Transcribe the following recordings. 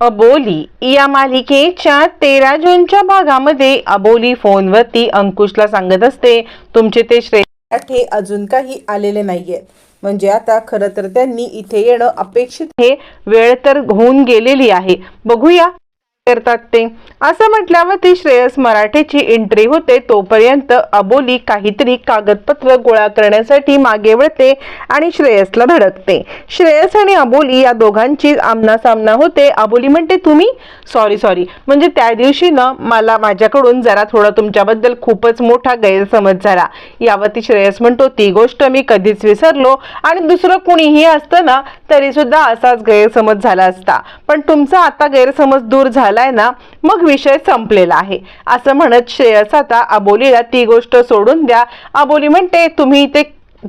अबोली या मालिकेच्या तेरा जूनच्या भागामध्ये अबोली फोनवरती अंकुशला सांगत असते तुमचे ते श्रेय अजून काही आलेले नाहीयेत म्हणजे आता खरं तर त्यांनी इथे येणं अपेक्षित हे वेळ तर होऊन गेलेली आहे. बघूया करतात ते. असं म्हटल्यावर ती श्रेयस मराठेची एंट्री होते तोपर्यंत अबोली काहीतरी कागदपत्र गोळा करण्यासाठी मागे वळते आणि श्रेयसला धडकते. श्रेयस आणि अबोली या दोघांची आमना सामना होते. अबोली म्हणते तुम्ही? सॉरी सॉरी म्हणजे त्या दिवशी ना मला माझ्याकडून जरा थोडा तुमच्याबद्दल खूपच मोठा गैरसमज झाला. यावरती श्रेयस म्हणतो ती गोष्ट मी कधीच विसरलो आणि दुसरं कुणीही असतं ना तरी सुद्धा असाच गैरसमज झाला असता. पण तुमचा आता गैरसमज दूर झाला झालाय ना मग विषय संपलेला आहे. असं म्हणत श्रेयस आता अबोलीला ती गोष्ट सोडून द्या. अबोली म्हणते तुम्ही इथे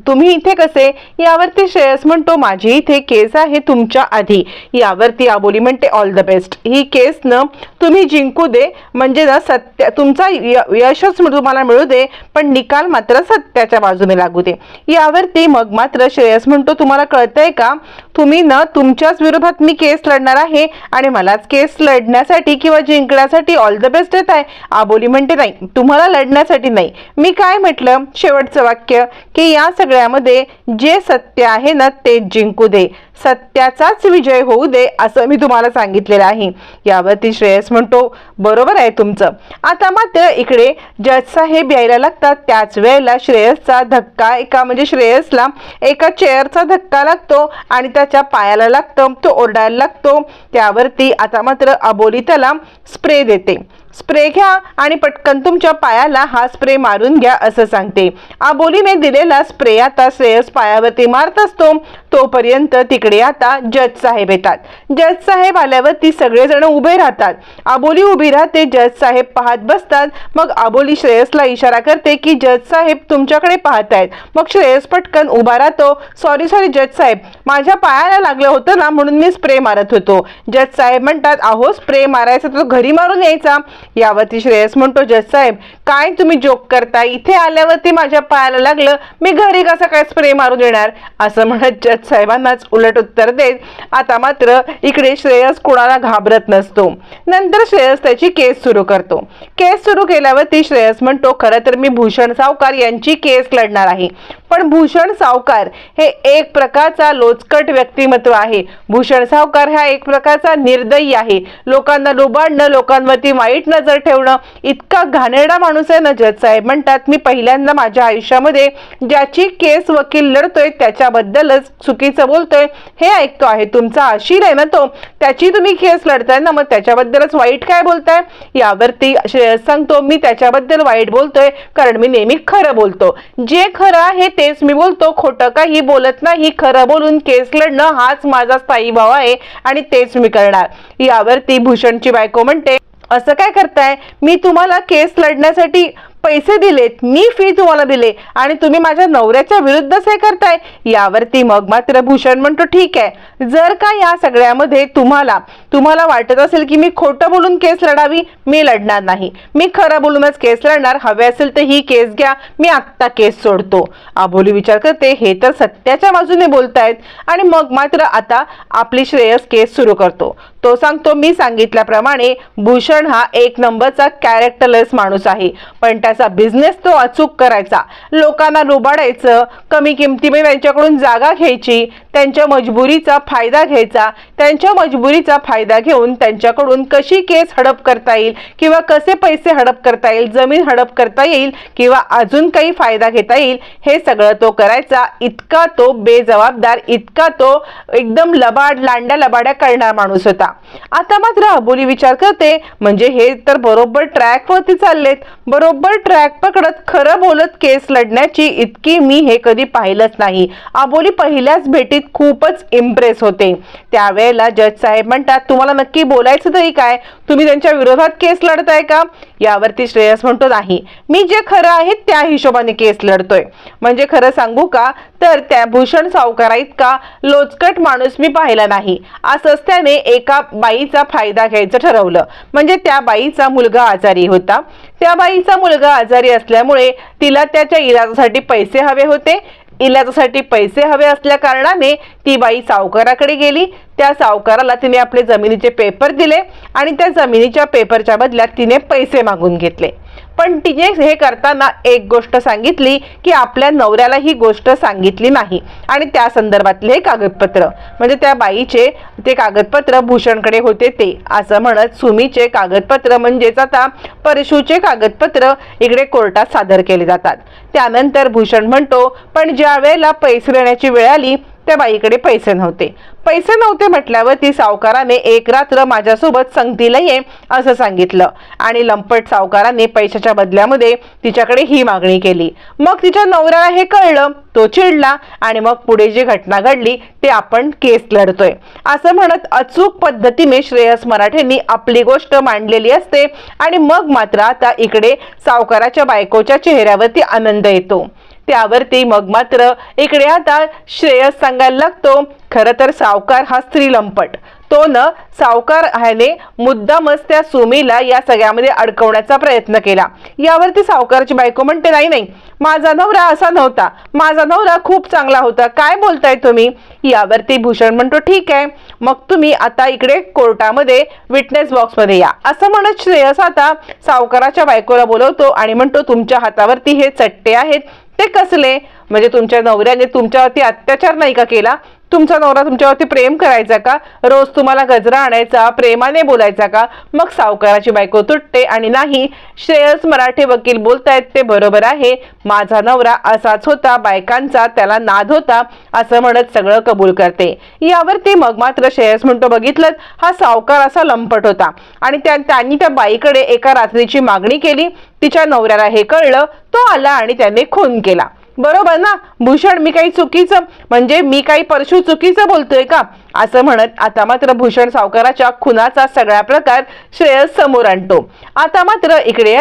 तुम्ही इथे कसे? यावरती श्रेयस म्हणतो माझी इथे केस आहे तुमच्या आधी. यावरती आबोली म्हणते ऑल द बेस्ट ही केस न तुम्ही जिंकू दे म्हणजे ना सत्य तुमचा यशच तुम्हाला मिळू दे पण निकाल मात्र सत्याच्या बाजूने लागू दे. यावरती मग मात्र श्रेयस म्हणतो तुम्हाला कळतंय का? तुम्ही न तुमच्याच विरोधात मी केस लढणार आहे आणि मलाच केस लढण्यासाठी किंवा जिंकण्यासाठी ऑल द बेस्ट येत आहे. आबोली म्हणते नाही तुम्हाला लढण्यासाठी नाही. मी काय म्हटलं? शेवटचं वाक्य की या सगळ्यामध्ये जे सत्य आहे ना तेच जिंकू दे. सत्याचाच विजय होऊ दे असं मी तुम्हाला सांगितलेलं आहे. यावरती श्रेयस म्हणतो बरोबर आहे तुमचं. आता मात्र इकडे जज हे यायला लागतात. त्याच वेळेला श्रेयसचा धक्का एका म्हणजे श्रेयसला एका चेअरचा धक्का लागतो आणि त्याच्या पायाला लागतो तो ओरडायला लागतो. त्यावरती आता मात्र अबोली त्याला स्प्रे देते. स्प्रे घ्या आणि पटकन तुमच्या पायाला हा स्प्रे मारून घ्या असं सांगते. आबोलीने दिलेला स्प्रे आता श्रेयस पायावरती मारत असतो. तोपर्यंत तिकडे आता जज साहेब येतात. जज साहेब आल्यावर ती सगळेजण उभे राहतात. आबोली उभी राहते जज साहेब पाहत बसतात. मग आबोली श्रेयसला इशारा करते की जज साहेब तुमच्याकडे पाहत आहेत. मग श्रेयस पटकन उभा राहतो. सॉरी सॉरी जज साहेब. माझ्या पायाला लागलं होतं ना म्हणून मी स्प्रे मारत होतो. जज साहेब म्हणतात अहो स्प्रे मारायचा तर घरी मारून यायचा. यावरती श्रेयस म्हणतो जज साहेब काय तुम्ही जोक करता? इथे आल्यावरती माझ्या पायाला लागलं. मी घरी कसं काय स्प्रे मारून येणार? असं म्हणत जज साहेबांनाच उलट उत्तर देत आता मात्र इकडे श्रेयस कोणाला घाबरत नसतो. नंतर श्रेयस त्याची केस सुरू करतो. केस सुरू केल्यावरती श्रेयस म्हणतो खरं तर मी भूषण सावकार यांची केस लढणार आहे. पण भूषण सावकार हे एक प्रकारचा लोचकट व्यक्तिमत्व आहे. भूषण सावकार हा एक प्रकारचा निर्दयी आहे. लोकांना लुबाडणं लोकांवरती वाईट नजर ठेवणं इतका घाणेरडा माणूस आहे ना साहेब. म्हणतात मी पहिल्यांदा माझ्या आयुष्यामध्ये ज्याची केस वकील लढतोय त्याच्याबद्दलच चुकीचं बोलतोय हे ऐकतो आहे. तुमचा आशीर आहे ना तो. त्याची तुम्ही केस लढताय ना मग त्याच्याबद्दलच वाईट काय बोलताय? यावरती श्रेयस सांगतो मी त्याच्याबद्दल वाईट बोलतोय कारण मी नेहमी खरं बोलतो. जे खरं आहे तेच मी बोलतो. खोटं काही बोलत नाही. खरं बोलून केस लढणं हाच माझा स्थायी भाव आहे आणि तेच मी करणार. यावरती भूषणची बायको म्हणते असं काय करताय? मी तुम्हाला केस लढण्यासाठी पैसे दिलेत मी फी तुम्हाला दिले आणि तुम्ही माझ्या नवऱ्याच्या विरुद्धच हे करताय. यावरती मग मात्र भूषण म्हणतो ठीक आहे. जर का या सगळ्यामध्ये तुम्हाला तुम्हाला वाटत असेल की मी खोटं बोलून केस लढावी? मी लढणार नाही. मी खरं बोलूनच केस लढणार. हवे असेल तर ही केस घ्या. मी आत्ता केस सोडतो. आबोली विचार करते हे तर सत्याच्या बाजूने बोलतायत. आणि मग मात्र आता आपली श्रेयस केस सुरू करतो. तो सांगतो मी सांगितल्याप्रमाणे भूषण हा एक नंबरचा कॅरेक्टरलेस माणूस आहे. पण त्याचा बिझनेस तो अचूक करायचा. लोकांना लुबाडायचं कमी किमतीमध्ये त्यांच्याकडून जागा घ्यायची त्यांच्या मजबुरीचा फायदा घ्यायचा त्यांच्या मजबुरीचा फायदा फायदा घेऊन त्यांच्याकडून कशी केस हडप करता येईल किंवा कसे पैसे हडप करता येईल जमीन हडप करता येईल किंवा अजून काही फायदा घेता येईल हे सगळं तो करायचा. इतका तो बेजबाबदार इतका तो एकदम लबाड लांड्या लबाड्या करणारा माणूस होता. आता मात्र अबोली विचार करते म्हणजे हे तर बरोबर ट्रॅकवरती चाललेत. बरोबर ट्रॅक पकडत खरं बोलत केस लढण्याची इतकी मी हे कधी पाहिलंच नाही. अबोली पहिल्याच भेटीत खूपच इम्प्रेस होते. त्यावेळेला जज साहेब म्हणतात तुम्हाला नक्की बोलायचं तरी काय? तुम्ही त्यांच्या विरोधात केस लढताय का? यावरती श्रेयस म्हणतो नाही. मी जे खरं आहे त्या हिशोबाने केस लढतोय. म्हणजे खरं सांगू का? तर त्या भूषण सावकारा इतका लोचकट माणूस मी पाहिला नाही. असंच त्याने एका बाईचा फायदा घ्यायचं ठरवलं. म्हणजे त्या बाईचा मुलगा आजारी होता. त्या बाईचा मुलगा आजारी असल्यामुळे तिला त्याच्या इलाजासाठी पैसे हवे होते. इलाजासाठी पैसे हवे असल्या कारणाने ती बाई सावकाराकडे गेली. त्या सावकाराला तिने आपले जमिनीचे पेपर दिले आणि त्या जमिनीच्या पेपरच्या बदल्यात तिने पैसे मागून घेतले. पण तिने हे करताना एक गोष्ट सांगितली की आपल्या नवऱ्याला ही गोष्ट सांगितली नाही. आणि त्या संदर्भातले हे कागदपत्र. म्हणजे त्या बाईचे ते कागदपत्र भूषणकडे होते ते. असं म्हणत सुमीचे कागदपत्र म्हणजेच आता परशुचे कागदपत्र इकडे कोर्टात सादर केले जातात. त्यानंतर भूषण म्हणतो पण ज्या वेळेला पैसे देण्याची वेळ आली त्या बाईकडे पैसे नव्हते. पैसे नव्हते म्हटल्यावर ती सावकाराने एक रात्र माझ्यासोबत संगतीला ये असं सांगितलं. आणि लंपट सावकाराने पैशाच्या बदल्यामध्ये तिच्याकडे ही मागणी केली. मग तिच्या नवऱ्याला हे कळलं तो चिडला आणि मग पुढे जी घटना घडली ते आपण केस लढतोय. असं म्हणत अचूक पद्धतीने श्रेयस मराठेंनी आपली गोष्ट मांडलेली असते आणि मग मात्र आता इकडे सावकाराच्या बायकोच्या चेहऱ्यावरती आनंद येतो. त्यावरती मग मात्र इकडे आता श्रेयस सांगायला लागतो खरं तर सावकार हा स्त्री लंपट तो न सावकार ह्याने मुद्दामच त्या सुमीला या सगळ्यामध्ये अडकवण्याचा प्रयत्न केला. यावरती सावकाराची बायको म्हणते नाही नाही माझा नवरा असा नव्हता. माझा नवरा खूप चांगला होता. काय बोलताय तुम्ही? यावरती भूषण म्हणतो ठीक आहे. मग तुम्ही आता इकडे कोर्टामध्ये विटनेस बॉक्समध्ये या. असं म्हणत श्रेयस आता सावकाराच्या बायकोला बोलवतो आणि म्हणतो तुमच्या हातावरती हे चट्टे आहेत. ते कसले म्हणजे तुमच्या नवऱ्याने तुमच्यावरती अत्याचार नाही का केला? तुमचा नवरा तुमच्यावरती प्रेम करायचा का? रोज तुम्हाला गजरा आणायचा प्रेमाने बोलायचा का? मग सावकाराची बायको तुटते आणि नाही श्रेयस मराठे वकील बोलतायत ते बरोबर आहे. माझा नवरा असाच होता बायकांचा त्याला नाद होता असं म्हणत सगळं कबूल करते. यावरती मग मात्र श्रेयस म्हणतो बघितलं हा सावकार असा लंपट होता. आणि त्या त्यांनी त्या बाईकडे एका रात्रीची मागणी केली. तिच्या नवऱ्याला हे कळलं तो आला आणि त्याने खून केला. बरोबर ना? भूषण मी काही चुकीचं म्हणजे मी काही परशु चुकीचं बोलतोय का? असं म्हणत आता मात्र भूषण सावकाराच्या खुनाचा सगळा प्रकार श्रेयस समोर आणतो. आता मात्र इकडे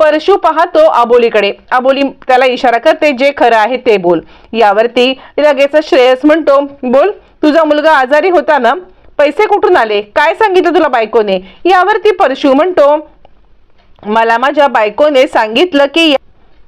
परशु पाहतो आबोलीकडे. आबोली त्याला इशारा करते जे खरं आहे ते बोल. यावरती लगेच श्रेयस म्हणतो बोल तुझा मुलगा आजारी होता ना? पैसे कुठून आले? काय सांगितलं तुला बायकोने? यावरती परशु म्हणतो मला माझ्या बायकोने सांगितलं की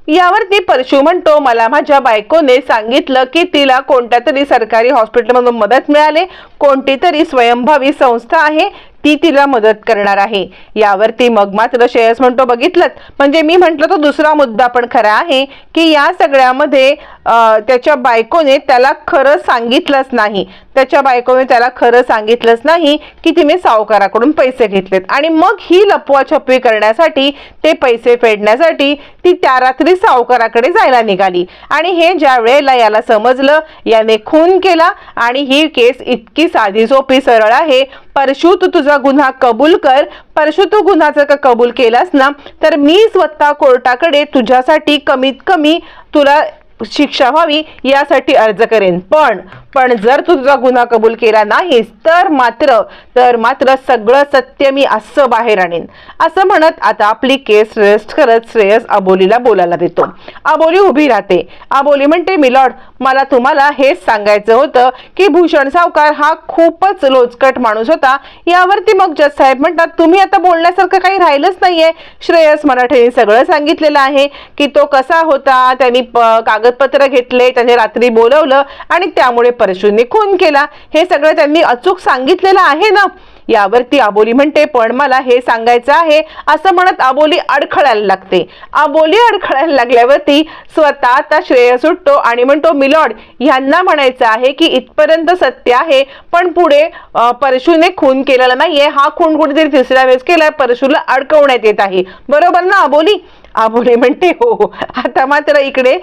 यावरती परशु म्हणतो मला माझ्या बायकोने सांगितलं की तिला कोणत्या तरी सरकारी हॉस्पिटलमधून मदत मिळाली. कोणती तरी स्वयंभावी संस्था आहे. ती तिला मदत करणार आहे. यावरती मग मात्र श्रेयस म्हणतो बघितलं म्हणजे मी म्हटलं तो दुसरा मुद्दा पण खरा आहे की या सगळ्यामध्ये त्याच्या बायकोने त्याला खरं सांगितलंच नाही. त्याच्या बायकोने त्याला खरं सांगितलंच नाही की तिने सावकाराकडून पैसे घेतलेत. आणि मग ही लपवाछपवी करण्यासाठी ते पैसे फेडण्यासाठी ती त्या रात्री सावकाराकडे जायला निघाली. आणि हे ज्या वेळेला याला समजलं याने खून केला. आणि ही केस इतकी साधी सोपी सरळ आहे परशु तू तुझा गुन्हा कबूल कर. परशु तू गुन्हा जर का कबूल केलास ना तर मी स्वतः कोर्टाकडे तुझ्यासाठी कमीत कमी तुला शिक्षा व्हावी यासाठी अर्ज करेन. पण पण जर तू तुझा गुन्हा कबूल केला नाहीस तर मात्र तर मात्र सगळं सत्य मी असं बाहेर आणेन. असं म्हणत आता आपली केस रेस्ट करत श्रेयस अबोलीला बोलायला देतो. अबोली उभी राहते. अबोली म्हणते मिलॉर्ड मला तुम्हाला हेच सांगायचं होतं की भूषण सावकार हा खूपच लोचकट माणूस होता. यावरती मग जज साहेब म्हणतात तुम्ही आता बोलण्यासारखं काही राहिलंच नाहीये. श्रेयस मराठेने सगळं सांगितलेलं आहे की तो कसा होता त्यांनी कागदपत्र घेतले त्याने रात्री बोलवलं आणि त्यामुळे परशुने खून केला. हे सगळं त्यांनी अचूक सांगितलेलं आहे ना? यावरती आबोली म्हणते पण मला हे सांगायचं आहे असं म्हणत आबोली अडखळायला लागते. आबोली अडखळायला लागल्यावरती स्वतः आता श्रेय सुटतो आणि म्हणतो मिलॉड ह्यांना म्हणायचं आहे की इथपर्यंत सत्य आहे पण पुढे परशूने परशुने खून केलेला नाहीये. हा खून कुठेतरी तिसऱ्या वेळेस केलाय परशुला अडकवण्यात येत आहे. बरोबर ना आबोली? आबोली म्हणते हो हो. आता मात्र इकडे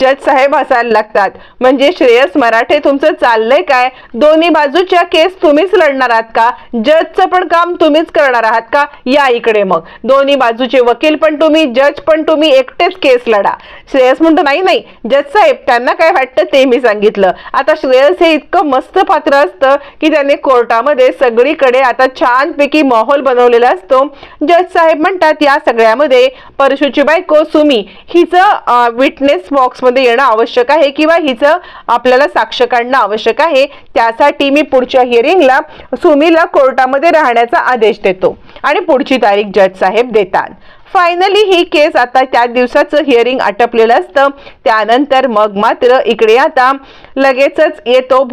जज साहेब असायला लागतात. म्हणजे श्रेयस मराठे तुमचं चाललंय काय? दोन्ही बाजूच्या केस तुम्हीच लढणार आहात का? जजचं पण काम तुम्हीच करणार आहात का? या इकडे मग. दोन्ही बाजूचे वकील पण तुम्ही जज पण तुम्ही एकटेच केस लढा. श्रेयस म्हणतो नाही नाही. जज साहेब त्यांना काय वाटतं ते मी सांगितलं. आता श्रेयस हे इतकं मस्त पात्र असतं की त्याने कोर्टामध्ये सगळीकडे आता छानपैकी माहोल बनवलेला असतो. जज साहेब म्हणतात या सगळ्यामध्ये परशुची बायको सुमी हिचं विटनेस बॉक्समध्ये येणं आवश्यक आहे किंवा हिचं आपल्याला साक्ष काढणं आवश्यक आहे त्यासाठी मी पुढच्या हिअरिंगला सुमीला कोर्टामध्ये राहण्याचा आदेश देतो आणि पुढची तारीख जज साहेब देतात. फायनली ही केस आता त्या दिवसाचं हिअरिंग आटपलेलं असतं. त्यानंतर मग मात्र इकडे आता लगेचच येतो.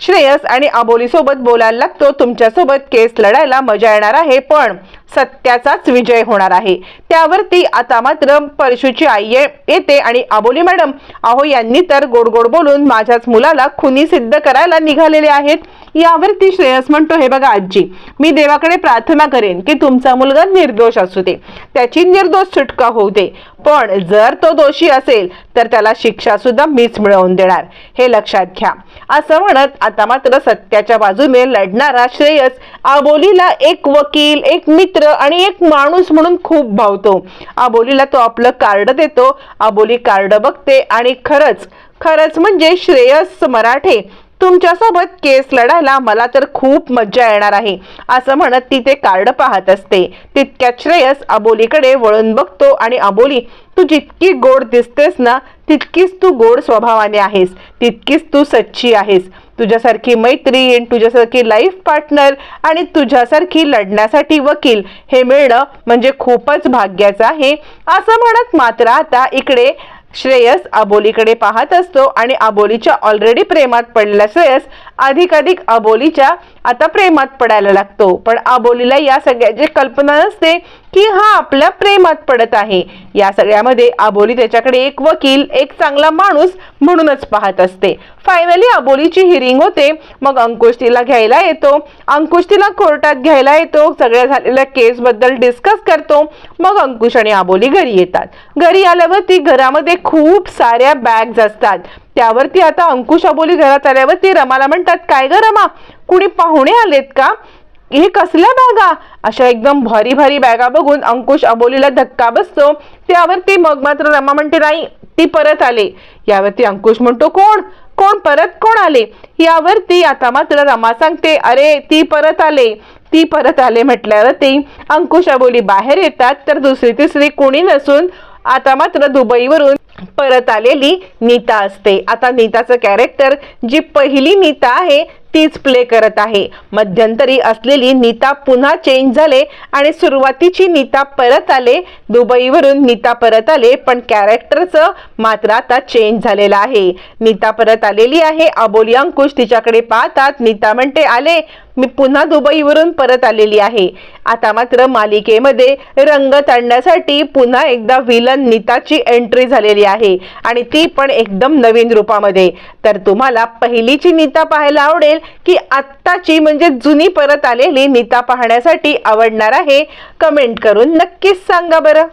श्रेयस आणि अबोलीसोबत बोलायला लागतो. तुमच्यासोबत केस लढायला मजा येणार आहे पण सत्याचाच विजय होणार आहे. त्यावरती आता मात्र परशुची आई येते आणि आबोली मॅडम अहो यांनी तर गोड गोड बोलून माझ्याच मुलाला खुनी सिद्ध करायला निघालेले आहेत. यावरती श्रेयस म्हणतो हे बघा आजी मी देवाकडे प्रार्थना करेन की तुमचा मुलगा निर्दोष असू दे. त्याची निर्दोष सुटका होऊ दे. पण जर तो दोषी असेल तर त्याला शिक्षा सुद्धा मीच मिळवून देणार. हे लक्षात घ्या. असं म्हणत आता मात्र सत्याच्या बाजूने लढणारा श्रेयस आबोलीला एक वकील एक मित्र आणि एक माणूस म्हणून खूप भावतो. आबोलीला तो आपलं कार्ड देतो. आबोली कार्ड बघते आणि खरंच खरंच म्हणजे श्रेयस मराठे. तुमच्यासोबत केस लढायला मला तर खूप मज्जा येणार आहे. असं म्हणत ती ते कार्ड पाहत असते. तितक्यात श्रेयस अबोलीकडे वळून बघतो आणि अबोली तू जितकी गोड दिसतेस ना तितकीच तू गोड स्वभावाने आहेस. तितकीच तू सच्ची आहेस. तुझ्यासारखी मैत्रीण तुझ्यासारखी लाईफ पार्टनर आणि तुझ्यासारखी लढण्यासाठी वकील हे मिळणं म्हणजे खूपच भाग्याचं आहे. असं म्हणत मात्र आता इकडे श्रेयस आबोलीकडे पाहत असतो आणि आबोलीच्या ऑलरेडी प्रेमात पडलेला श्रेयस अधिकाधिक अबोलीच्या आता प्रेमात पडायला लागतो. पण अबोलीला या सगळ्याची कल्पना नसते की हा आपल्या प्रेमात पडत आहे. या सगळ्यामध्ये अबोली त्याच्याकडे एक वकील एक चांगला माणूस म्हणूनच पाहत असते. फायनली अबोलीची हिरिंग होते. मग अंकुश तिला घ्यायला येतो. अंकुश तिला कोर्टात घ्यायला येतो. सगळ्या झालेल्या केस बद्दल डिस्कस करतो. मग अंकुश आणि अबोली घरी येतात. घरी आल्यावर ती घरामध्ये खूप साऱ्या बॅग्स असतात. त्यावरती आता अंकुश अबोली घरात आल्यावर ती रमाला म्हणतात काय ग रमा कुणी पाहुणे आलेत का? हे कसल्या बॅगा? अशा एकदम भारी भारी बॅगा बघून अंकुश अबोलीला धक्का बसतो. त्यावरती मग मात्र रमा म्हणते नाही ती परत आले. यावरती अंकुश म्हणतो कोण? कोण परत? कोण आले? यावरती आता मात्र रमा सांगते अरे ती परत आले. ती परत आले म्हटल्यावरती अंकुश अबोली बाहेर येतात तर दुसरी तिसरी कोणी नसून आता मात्र दुबईवरून परत आलेली नीता असते. आता नीताचं कॅरेक्टर जी पहिली नीता आहे तीच प्ले करत आहे. मध्यंतरी असलेली नीता पुन्हा चेंज झाले आणि सुरुवातीची नीता परत आले. दुबईवरून नीता परत आले पण कॅरेक्टरचं मात्र आता चेंज झालेलं आहे. नीता परत आलेली आहे अबोली अंकुश तिच्याकडे पाहतात. नीता म्हणते आले मी पुन्हा दुबईवरून परत आलेली आहे. आता मात्र मालिकेमध्ये रंगत आणण्यासाठी पुन्हा एकदा विलन नीताची एंट्री झालेली आहे आणि ती पण एकदम नवीन रूपामध्ये. तर तुम्हाला पहिलीची नीता पाहायला आवडेल की आत्ताची म्हणजे जुनी परत आलेली नीता पाहण्यासाठी आवडणार आहे. कमेंट करून नक्कीच सांगा बरं.